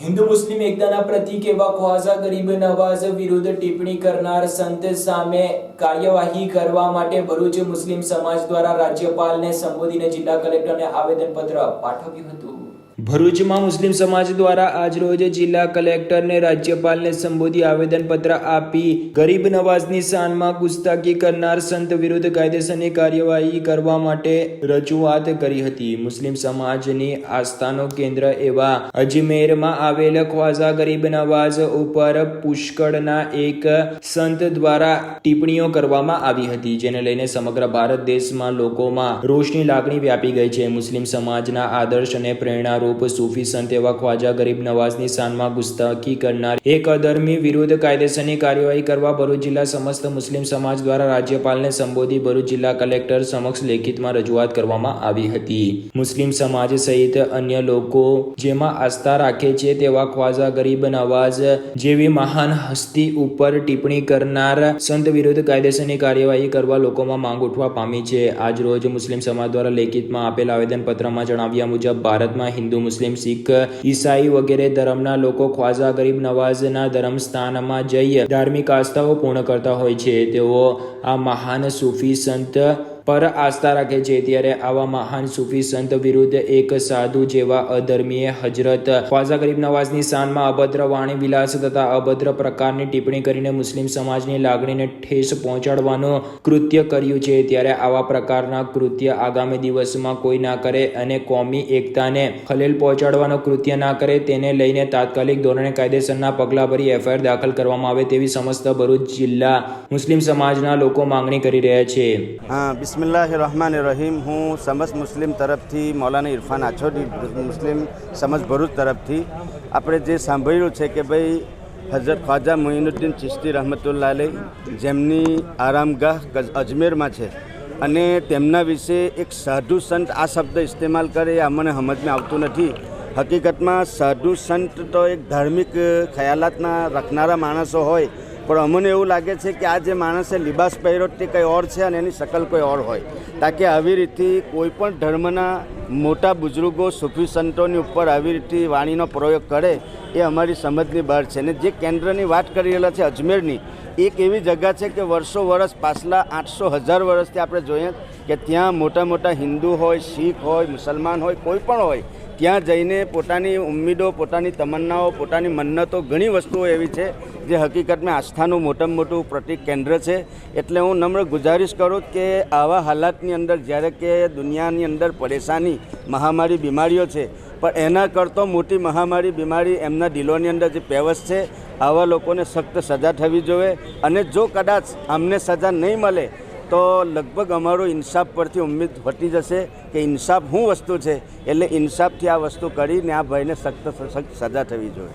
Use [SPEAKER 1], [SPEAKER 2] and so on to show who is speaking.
[SPEAKER 1] હિન્દુ મુસ્લિમ એકતાના પ્રતીક એવા ખ્વાજા ગરીબ નવાઝ વિરુદ્ધ ટિપ્પણી કરનાર સંત સામે કાર્યવાહી કરવા માટે ભરૂચ મુસ્લિમ સમાજ દ્વારા રાજ્યપાલને સંબોધીને જિલ્લા કલેક્ટરને આવેદનપત્ર પાઠવ્યું હતું. ભરૂચમાં મુસ્લિમ સમાજ દ્વારા આજરોજ જિલ્લા કલેક્ટરને રાજ્યપાલને સંબોધી આવેદનપત્ર આપી ગરીબ નવાઝની શાનમાં ગુસ્તાકી કરનાર સંત વિરુદ્ધ કાયદેસરની કાર્યવાહી કરવા માટે રજૂઆત કરી હતી. મુસ્લિમ સમાજની આસ્થાનો કેન્દ્ર એવા અજમેરમાં આવેલ ખ્વાજા ગરીબ નવાઝ ઉપર પુષ્કળના એક સંત દ્વારા ટિપ્પણીઓ કરવામાં આવી હતી, જેને લઈને સમગ્ર ભારત દેશમાં લોકોમાં રોષની લાગણી વ્યાપી ગઈ છે. મુસ્લિમ સમાજના આદર્શ અને પ્રેરણારૂપ સૂફી સંત એવા ખ્વાજા ગરીબ નવાઝની શાનમાં ગુસ્તાખી કરનાર એક અધર્મી વિરુદ્ધ કાયદેસરની કાર્યવાહી કરવા ભરૂચ જિલ્લા સમસ્ત મુસ્લિમ સમાજ દ્વારા રાજ્યપાલને સંબોધી ભરૂચ જિલ્લા કલેક્ટર સમક્ષ લેખિતમાં રજૂઆત કરવામાં આવી હતી. મુસ્લિમ સમાજ સહિત અન્ય લોકો જેમાં આસ્થા રાખે છે તેવા ખ્વાજા ગરીબ નવાઝ જેવી મહાન હસ્તી ઉપર ટિપ્પણી કરનાર સંત વિરુદ્ધ કાયદેસરની કાર્યવાહી કરવા લોકોમાં માંગ ઉઠવા પામી છે. આજ રોજ મુસ્લિમ સમાજ દ્વારા લેખિતમાં આપેલ આવેદનપત્રમાં જણાવ્યા મુજબ, ભારતમાં હિન્દુ મુસ્લિમ શીખ, ઈસાઈ વગેરે ધર્મના લોકો ખ્વાજા ગરીબ નવાઝના ધર્મસ્થાનમાં જઈ ધાર્મિક આસ્થાઓ પૂર્ણ કરતા હોય છે. તેઓ આ મહાન સૂફી સંત પર આસ્થા રાખે છે, ત્યારે આવા મહાન સૂફી સંત વિરુદ્ધ એક સાધુ જેવા અધર્મીએ હજરત ખ્વાજા ગરીબ નવાઝની શાનમાં અભદ્ર વાણી વિલાસ તથા અભદ્ર પ્રકારની ટિપ્પણી કરીને મુસ્લિમ સમાજની લાગણીને ઠેસ પહોંચાડવાનું કૃત્ય કર્યું છે. ત્યારે આવા પ્રકારના કૃત્ય આગામી દિવસમાં કોઈ ના કરે અને કોમી એકતાને ખલેલ પહોંચાડવાનું કૃત્ય ના કરે, તેને લઈને તાત્કાલિક ધોરણે કાયદેસરના પગલાં ભરી એફઆઈઆર દાખલ કરવામાં આવે તેવી સમસ્ત ભરૂચ જિલ્લા મુસ્લિમ સમાજના લોકો માંગણી કરી રહ્યા છે.
[SPEAKER 2] બિસ્મિલ્લાહ રહમાન રહીમ હું સમજ મુસ્લિમ તરફથી મૌલાના ઇરફાન આછોડી મુસ્લિમ સમજ ભરૂચ તરફથી આપણે જે સાંભળ્યું છે કે ભાઈ હઝરત ખ્વાજા મોઇનુદ્દીન ચિશ્તી રહમતુલ્લા અલી જેમની આરામગાહ અજમેરમાં છે અને તેમના વિશે એક સાધુ સંત આ શબ્દ ઇસ્તેમાલ કરે એ અમને સમજમાં આવતું નથી હકીકતમાં સાધુ સંત તો એક ધાર્મિક ખ્યાલાતના રાખનારા માણસો હોય પણ અમને એવું લાગે છે કે આ જે માણસે લિબાસ પહેર્યો તે કંઈ ઓર છે અને એની શકલ કોઈ ઓર હોય, તાકે આવી રીતે કોઈ પણ ધર્મના મોટા બુઝુર્ગો સુફી સંતોની ઉપર આવી રીતે વાણીનો પ્રયોગ કરે, એ અમારી સમજની બહાર છે. અને જે કેન્દ્રની વાત કરી રહેલા છે અજમેરની એક એવી જગ્યા છે કે વર્ષો વર્ષ, પાછલા આઠસો હજાર વર્ષથી આપણે જોઈએ કે ત્યાં મોટા મોટા હિન્દુ હોય, શીખ હોય, મુસલમાન હોય, કોઈ પણ હોય, ત્યાં જઈને પોતાની ઉમ્મીદો, પોતાની તમન્નાઓ, પોતાની મન્નતો ઘણી વસ્તુઓ એવી છે જે હકીકતમાં આસ્થાનું મોટામાં મોટું પ્રતિક કેન્દ્ર છે. એટલે હું નમ્ર ગુજારિશ કરું કે આવા હાલાતની અંદર, જ્યારે કે દુનિયાની અંદર પરેશાની, મહામારી, બીમારીઓ છે, પણ એના કરતો મોટી મહામારી, બીમારી એમના દિલોની અંદર જે પેવસ છે આવા લોકોને સખ્ત સજા થવી જોઈએ અને જો કદાચ અમને સજા નહીં મળે, તો લગભગ અમારો ઇન્સાફ પરથી ઉમ્મીદ હટી જશે કે ઇન્સાફ શું વસ્તુ છે, એટલે ઇન્સાફથી આ વસ્તુ કરીને આ ભાઈને સખ્ત સખ્ત સજા થવી જોઈએ.